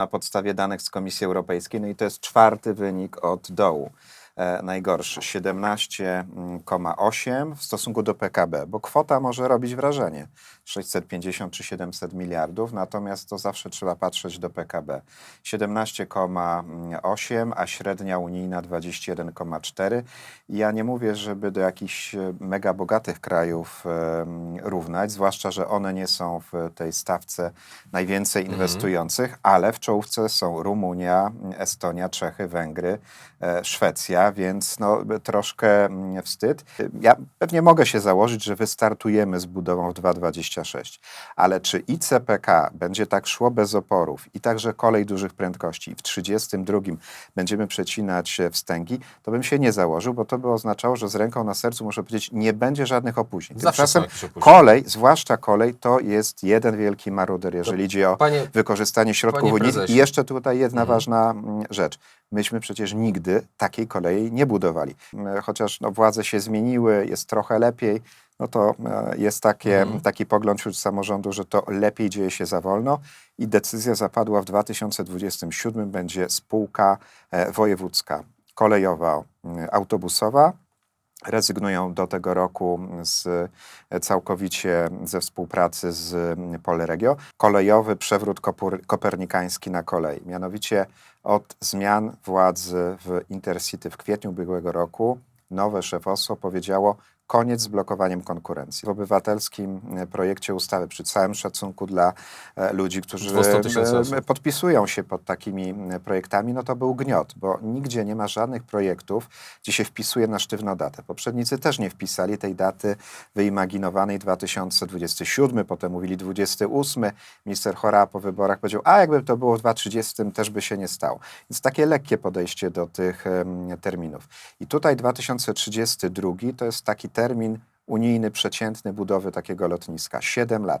na podstawie danych z Komisji Europejskiej. No i to jest czwarty wynik od dołu. E, najgorszy 17,8 w stosunku do PKB, bo kwota może robić wrażenie. 650 czy 700 miliardów, natomiast to zawsze trzeba patrzeć do PKB 17,8, a średnia unijna 21,4. I Ja nie mówię, żeby do jakichś e, mega bogatych krajów em, równać, zwłaszcza, że one nie są w tej stawce najwięcej inwestujących, ale w czołówce są Rumunia, Estonia, Czechy, Węgry, e, Więc no, troszkę mm, wstyd. Ja pewnie mogę się założyć, że wystartujemy z budową w 2,26, ale czy ICPK będzie tak szło bez oporów i także kolej dużych prędkości w 32 będziemy przecinać wstęgi, to bym się nie założył, bo to by oznaczało, że z ręką na sercu muszę powiedzieć, nie będzie żadnych opóźnień. Tymczasem kolej, zwłaszcza kolej, to jest jeden wielki maruder, jeżeli idzie o panie- wykorzystanie środków unijnych. I jeszcze tutaj jedna Mhm. ważna mm, rzecz. Myśmy przecież nigdy takiej kolei nie budowali. Mm, Chociaż no, władze się zmieniły, jest trochę lepiej, no to e, jest takie, Mhm. taki pogląd wśród samorządu, że to lepiej dzieje się za wolno i decyzja zapadła w 2027, będzie spółka e, wojewódzka, kolejowa, autobusowa. Rezygnują do tego roku z, e, całkowicie ze współpracy z mm, Polregio. Kolejowy przewrót kopernikański na kolei. Mianowicie od zmian władzy w Intercity w kwietniu ubiegłego roku nowe szefostwo powiedziało koniec z blokowaniem konkurencji. W obywatelskim e, projekcie ustawy, przy całym szacunku dla e, ludzi, którzy 200 tysięcy e, podpisują się pod takimi projektami, no to był gniot, bo nigdzie nie ma żadnych projektów, gdzie się wpisuje na sztywno datę. Poprzednicy też nie wpisali tej daty wyimaginowanej 2027, potem mówili 28. Minister Chora po wyborach powiedział, a jakby to było w 2030, też by się nie stało. Więc takie lekkie podejście do tych terminów. I tutaj 2032 to jest taki termin unijny, przeciętny budowy takiego lotniska. 7 lat.